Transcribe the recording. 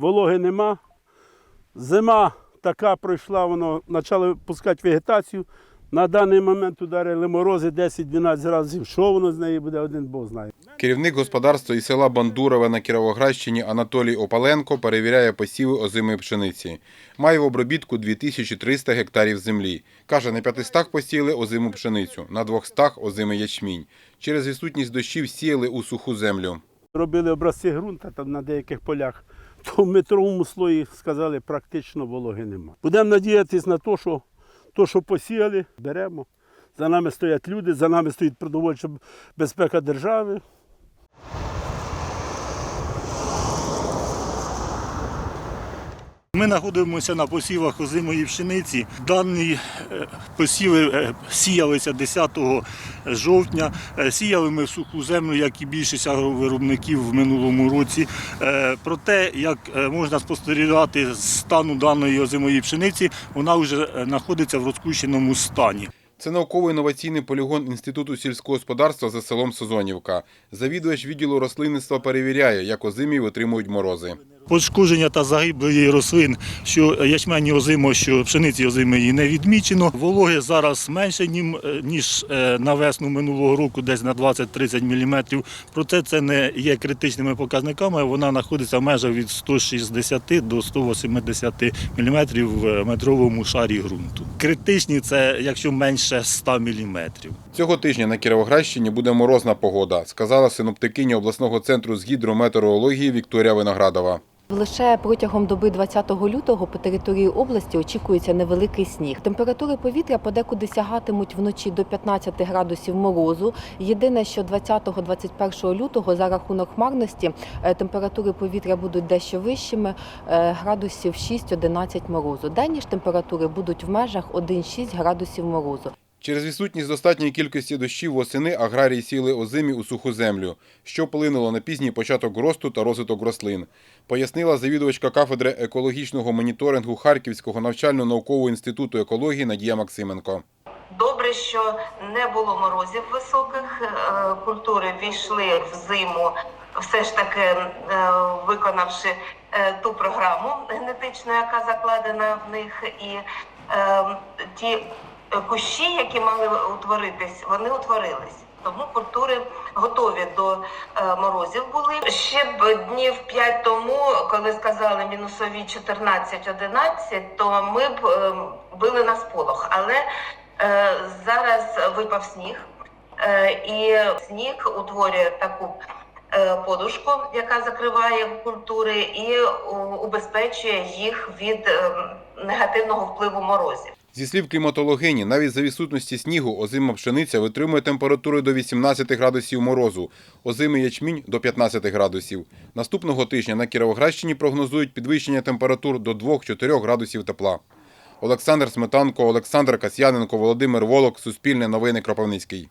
вологи нема. Зима така пройшла, воно почало пускати вегетацію. На даний момент ударили морози 10-12 разів. Що воно з нею буде, один Бог знає. Керівник господарства із села Бандурове на Кіровоградщині Анатолій Опаленко перевіряє посіви озимої пшениці. Має в обробітку 2300 гектарів землі. Каже, на 500 посіяли озиму пшеницю, на 200 – озимий ячмінь. Через відсутність дощів сіяли у суху землю. Робили образці ґрунту там на деяких полях, то в метровому слої сказали, практично вологи нема. Будемо надіятися на те, що то, що посіяли, беремо. За нами стоять люди, за нами стоїть продовольча безпека держави. Ми знаходимося на посівах озимої пшениці. Дані е, посіви е, сіялися 10 жовтня. Е, Сіяли ми в суху землю, як і більшість агровиробників в минулому році. Проте, Про те, як можна спостерігати стану даної озимої пшениці, вона вже знаходиться в розкущеному стані. Це науково-інноваційний полігон Інституту сільського господарства за селом Созонівка. Завідувач відділу рослинництва перевіряє, як озимі витримують морози. Пошкодження та загиблої рослин, що ячмені озимо, що пшениці озимої не відмічено. Вологи зараз менше, нім- е, ніж е, на весну минулого року, десь на 20-30 мм. Проте це не є критичними показниками. Вона знаходиться в межах від 160 до 180 мм в метровому шарі ґрунту. Критичні це якщо менше 100 мм. Цього тижня на Кіровоградщині буде морозна погода, сказала синоптикиня обласного центру з гідрометеорології Вікторія Виноградова. Лише протягом доби 20 лютого по території області очікується невеликий сніг. Температури повітря подекуди сягатимуть вночі до 15 градусів морозу. Єдине, що 20-21 лютого за рахунок хмарності е, температури повітря будуть дещо вищими, е, градусів 6-11 морозу. Денні ж температури будуть в межах 1-6 градусів морозу. Через відсутність достатньої кількості дощів восени аграрії сіли озимі у суху землю, що вплинуло на пізній початок росту та розвиток рослин, пояснила завідувачка кафедри екологічного моніторингу Харківського навчально-наукового інституту екології Надія Максименко. Добре, що не було морозів високих, е, культури війшли в зиму, все ж таки е, виконавши е, ту програму генетичну, яка закладена в них, і ті кущі, які мали утворитись, вони утворились. Тому культури готові до е, морозів були. Ще б днів 5 тому, коли сказали мінусові 14-11, то ми б е, били на сполох. Але е, зараз випав сніг, е, і сніг утворює таку е, подушку, яка закриває культури, і убезпечує їх від е, негативного впливу морозів. Зі слів кліматологині, навіть за відсутності снігу озима пшениця витримує температури до 18 градусів морозу, озимий ячмінь – до 15 градусів. Наступного тижня на Кіровоградщині прогнозують підвищення температур до 2-4 градусів тепла. Олександр Сметанко, Олександр Касьяненко, Володимир Волок, Суспільне новини Кропивницький.